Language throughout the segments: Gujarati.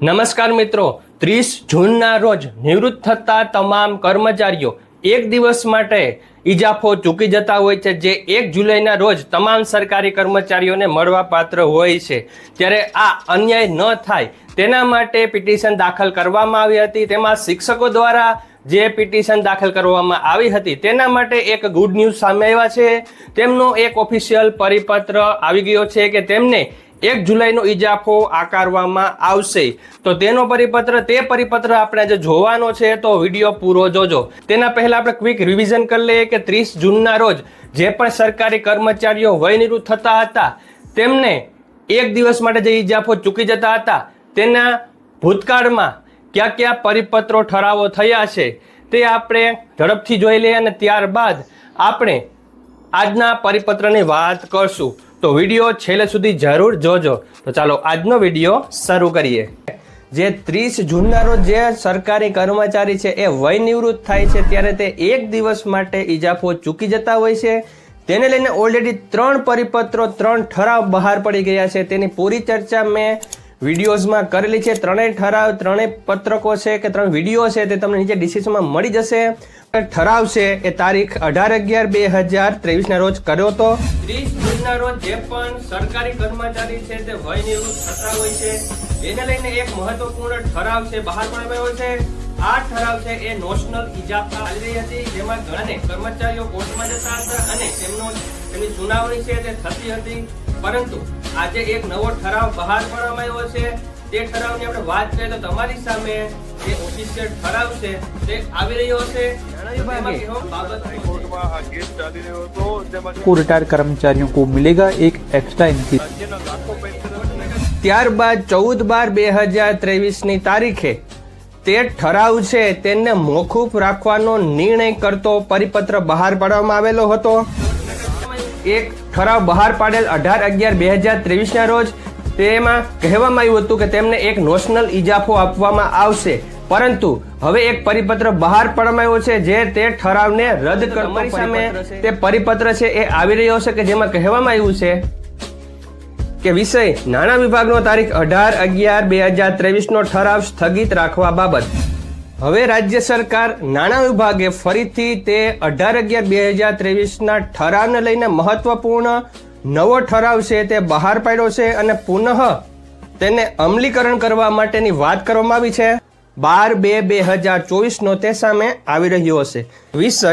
નમસ્કાર મિત્રો, ત્રીસ જૂનના રોજ નિવૃત્ત થતા તમામ કર્મચારીઓ એક દિવસ માટે ઇજાફો ચૂકી જતા હોય છે. જે એક જુલાઈના રોજ તમામ સરકારી કર્મચારીઓને મળવા પાત્ર હોય છે. ત્યારે આ અન્યાય ન થાય તેના માટે પિટિશન દાખલ કરવામાં આવી હતી. તેમાં શિક્ષકો દ્વારા જે પિટિશન દાખલ કરવામાં આવી હતી તેના માટે એક ગુડ ન્યૂઝ સામે આવ્યા છે. તેમનો એક ઓફિશિયલ પરિપત્ર આવી ગયો છે કે તેમને એક જુલાઈનો ઇજાફો આકારવામાં આવશે. તો તેનો પરિપત્ર, તે પરિપત્ર આપણે આજે જોવાનો છે, તો વીડિયો પૂરો જોજો. તેના પહેલા આપણે ક્વિક રિવિઝન કરી લઈએ કે ત્રીસ જૂનના રોજ જે પણ સરકારી કર્મચારીઓ વયનિવૃત્ત થતા હતા, તેમને એક દિવસ માટે જે ઇજાફો ચૂકી જતા હતા, તેના ભૂતકાળમાં કયા કયા પરિપત્રો ઠરાવો થયા છે, તે આપણે ઝડપથી જોઈ લઈએ અને ત્યારબાદ આપણે આજના પરિપત્રની વાત કરશું. તો વીડિયો છેલ્લે સુધી જરૂર જોજો. તો ચાલો, આજનો વીડિયો શરૂ કરીએ. જે ત્રીસ જૂનના રોજ જે સરકારી કર્મચારી છે એ વય નિવૃત્ત થાય છે, ત્યારે તે એક દિવસ માટે ઇજાફો ચૂકી જતા હોય છે. તેને લઈને ઓલરેડી ત્રણ પરિપત્રો, ત્રણ ઠરાવ બહાર પડી ગયા છે. તેની પૂરી ચર્ચા મેં વિડીયોઝમાં કરેલી છે. ત્રણેય ઠરાવ, ત્રણેય પત્રકો છે કે ત્રણ વીડિયો છે તે તમને નીચે ડિસ્ક્રિપ્શનમાં મળી જશે. ઠરાવ છે એ તારીખ અઢાર અગિયાર બે હજાર ત્રેવીસના રોજ કર્યો હતો. ત્રીસ જૂનના રોજ જે પણ સરકારી કર્મચારી છે તે વય નિવૃત્ત થતા હોય છે. એને લઈને એક મહત્વપૂર્ણ ઠરાવ છે બહાર આવ્યો છે. આ ઠરાવ છે એ નોશનલ ઇજાફા ચાલી રહી હતી. જેમાં ઘણા કર્મચારીઓ કોર્ટમાં જતા હતા અને તેમનો તેમની સુનાવણી છે તે થતી હતી. પરંતુ આજે એક નવો ઠરાવ બહાર પાડવામાં આવ્યો છે તે ઠરાવની આપણે વાત કરીએ તો તમારી સામે જે ઓફિશિયલ ઠરાવ છે તે આવી રહ્યો છે તેમાં કેવો બાબત છે? કોર્ટમાં આ કેસ ચાલી રહ્યો હતો જેમાં को रिटायर्ड कर्मचारियों को मिलेगा एक एक्स्ट्रा इंक्रीज રાજ્યના લાખો પેન્શનર્સને ત્યારબાદ ચૌદ બાર બે હજાર ત્રેવીસની તારીખે તે ઠરાવ છે તેને મોકૂફ રાખવાનો નિર્ણય કરતો પરિપત્ર બહાર પાડવામાં આવેલો હતો એક ઠરાવ બહાર પાડેલ અઢાર અગિયાર બે હજાર ત્રેવીસના રોજ તેમાં કહેવામાં આવ્યું હતું કે તેમને એક નોશનલ ઇજાફો આપવામાં આવશે. પરંતુ હવે એક પરિપત્ર બહાર પાડવામાં આવ્યો છે જે તે ઠરાવને રદ કરતો સામે તે પરિપત્ર છે એ આવી રહ્યો છે કે જેમાં કહેવામાં આવ્યું છે કે વિષય નાણાં વિભાગનો તારીખ અઢાર અગિયાર બે હજાર ત્રેવીસનો ઠરાવ સ્થગિત રાખવા બાબત. હવે રાજ્ય સરકાર નાણાં વિભાગે ફરીથી તે અઢાર અગિયાર બે હજાર ત્રેવીસના ઠરાવને લઈને મહત્વપૂર્ણ નવો ઠરાવ છે તે બહાર પાડ્યો છે અને પુનઃ તેને અમલીકરણ કરવા માટેની વાત કરવામાં આવી છે. બાર બે બે હજાર ચોવીસનો તે સામે આવી રહ્યો હશે. વિષય,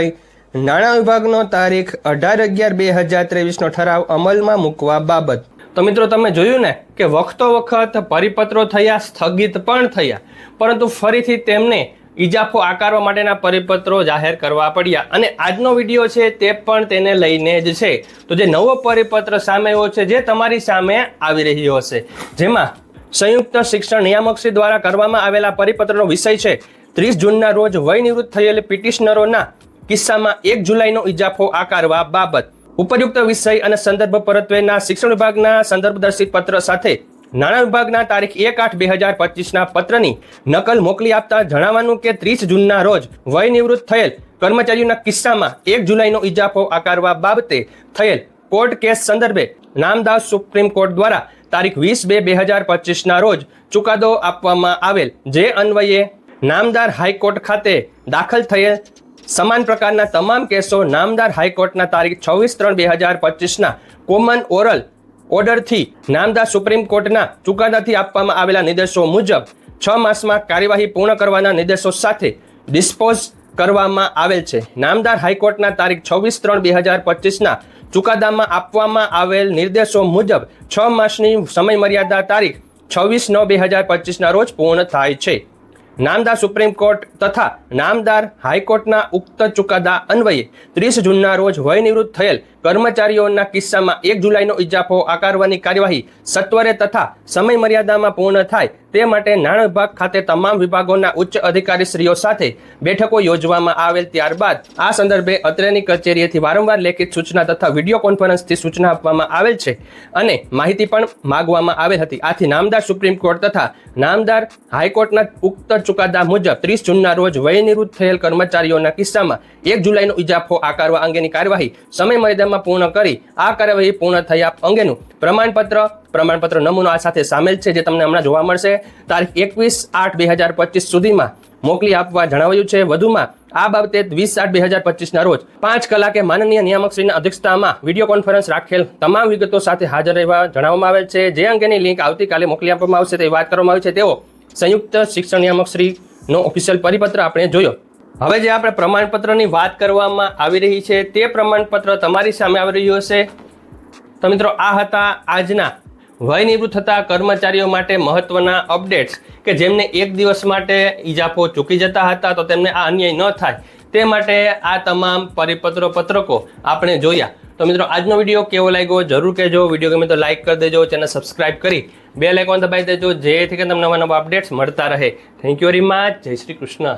નાણાં વિભાગનો તારીખ અઢાર અગિયાર બે હજાર ત્રેવીસનો ઠરાવ અમલમાં મૂકવા બાબત. તો મિત્રો તમે જોયું ને કે વખતો વખત પરિપત્રો થયા, સ્થગિત પણ થયા. પરંતુ ફરીથી તેમને ઇજાફો આકારવા માટેના પરિપત્રો જાહેર કરવા પડ્યા. અને આજનો વીડિયો છે તે પણ તેને લઈને જ છે. તો જે નવો પરિપત્ર સામે આવ્યો છે, જે તમારી સામે આવી રહ્યો હશે. જેમાં સંયુક્ત શિક્ષણ નિયામકશ્રી દ્વારા કરવામાં આવેલા પરિપત્રનો વિષય છે, ત્રીસ જૂનના રોજ વય નિવૃત્ત થયેલ પિટિશનરોના કિસ્સામાં એક જુલાઈનો ઇજાફો આકારવા બાબત. ઉપરયુક્ત વિષય અને સંદર્ભ પરત્વેના શિક્ષણ વિભાગના સંદર્ભદર્શિત પત્ર સાથે નાણાં વિભાગના તારીખ એક આઠ બે હજાર પચીસના પત્રની નકલ મોકલી આપતા જણાવવાનું કે ત્રીસ જૂનના રોજ વય નિવૃત્ત થયેલ કર્મચારીઓના કિસ્સામાં એક જુલાઈનો ઇજાફો આકારવા બાબતે થયેલ કોર્ટ કેસ સંદર્ભે નામદાર સુપ્રીમ કોર્ટ દ્વારા તારીખ વીસ બે બે હજાર પચીસના રોજ ચુકાદો આપવામાં આવેલ. જે અન્વયે નામદાર હાઈકોર્ટ ખાતે દાખલ થયેલ સમાન પ્રકારના તમામ કેસો નામદાર હાઈકોર્ટના તારીખ છવ્વીસ ત્રણ બે હજાર પચીસના કોમન ઓરલ ઓર્ડરથી નામદાર સુપ્રીમ કોર્ટના ચુકાદાથી આપવામાં આવેલા નિર્દેશો મુજબ છ માસમાં કાર્યવાહી પૂર્ણ કરવાના નિર્દેશો સાથે ડિસ્પોઝ કરવામાં આવેલ છે. નામદાર હાઈકોર્ટના તારીખ છવ્વીસ ત્રણ બે હજાર પચીસના ચુકાદામાં આપવામાં આવેલ નિર્દેશો મુજબ છ માસની સમયમર્યાદા તારીખ છવ્વીસ નવ બે હજાર પચીસના રોજ પૂર્ણ થાય છે. નામદાર સુપ્રીમ કોર્ટ તથા નામદાર હાઈકોર્ટના ઉક્ત ચુકાદા અન્વયે ત્રીસ જૂનના રોજ વય નિવૃત્ત થયેલ કર્મચારીઓના કિસ્સામાં એક જુલાઈનો ઇજાફો આકારવાની કાર્યવાહી સત્વરે તથા સમય મર્યાદામાં પૂર્ણ થાય તે માટે નાણાં વિભાગ ખાતે તમામ વિભાગોના ઉચ્ચ અધિકારીશ્રીઓ સાથે બેઠકો યોજવામાં આવેલ ત્યારબાદ આ સંદર્ભે અત્રેની કચેરીએથી વારંવાર લેખિત સૂચના તથા વીડિયો કોન્ફરન્સથી સૂચના આપવામાં આવેલ છે અને માહિતી પણ માગવામાં આવેલ હતી. આથી નામદાર સુપ્રીમ કોર્ટ તથા નામદાર હાઈકોર્ટના ઉક્ત ચુકાદા મુજબ ત્રીસ જૂનના રોજ વય નિવૃત્ત થયેલ કર્મચારીઓના કિસ્સામાં એક જુલાઈનો ઇજાફો આકારવા અંગેની કાર્યવાહી સમય મર્યાદામાં પૂર્ણ કરી આ કાર્યવાહી પૂર્ણ થયા અંગેનું પ્રમાણપત્ર પ્રમાણપત્ર નમૂનો આ સાથે સામેલ છે, જે તમને હમણાં જોવા મળશે. તારીખ એકવીસ આઠ બે હજાર પચીસ સુધીમાં મોકલી આપવા જણાવાયું છે. વધુમાં, આ બાબતે વીસ આઠ બે હજાર પચીસના રોજ પાંચ કલાકે માનનીય નિયામકશ્રીના અધ્યક્ષતામાં વીડિયો કોન્ફરન્સ રાખેલ તમામ વિગતો સાથે હાજર રહેવા જણાવવામાં આવેલ છે. જે અંગેની લિંક આવતીકાલે મોકલી આપવામાં આવશે તે વાત કરવામાં આવી છે. તેઓ સંયુક્ત શિક્ષણ નિયામકશ્રીનો ઓફિશિયલ પરિપત્ર આપણે જોયો. હવે જે આપણે પ્રમાણપત્રની વાત કરવામાં આવી રહી છે, તે પ્રમાણપત્ર તમારી સામે આવી રહ્યું હશે. તો મિત્રો, આ હતા આજના વય નિવૃત્ત થતા કર્મચારીઓ માટે મહત્વના અપડેટ્સ કે જેમને એક દિવસ માટે ઈજાફો ચૂકી જતા હતા તો તેમને આ અન્યાય ન થાય, તે માટે આ તમામ પરિપત્રો પત્રકો આપણે જોયા. તો મિત્રો, આજનો વીડિયો કેવો લાગ્યો જરૂર કહેજો. વીડિયો ગમે તો લાઈક કરી દેજો, ચેનલ સબસ્ક્રાઇબ કરી બે લાઇકોન દબાવી દેજો જેથી કે તમને નવા નવા અપડેટ્સ મળતા રહે. થેન્ક યુ વેરી મચ જય શ્રી કૃષ્ણ.